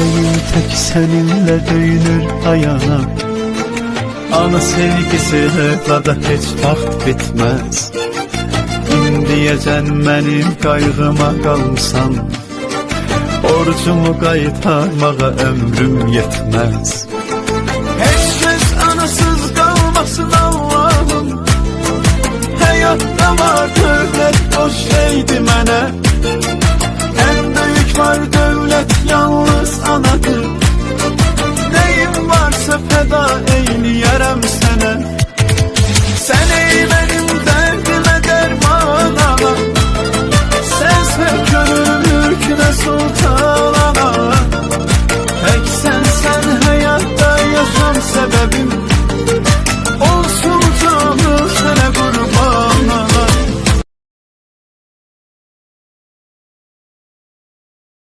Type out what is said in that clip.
Yüreğim tek seninle döyünür ayana Ana sevgisi evlada hiç vaxt bitmez. İndiyəcən mənim qayğıma qalmısan Borcumu qaytarmağa ömrüm yetmez. Heç anasız kalmasın Allahım. Həyatda var dövlət boş şeydi mənə En büyük var dövlət yalnız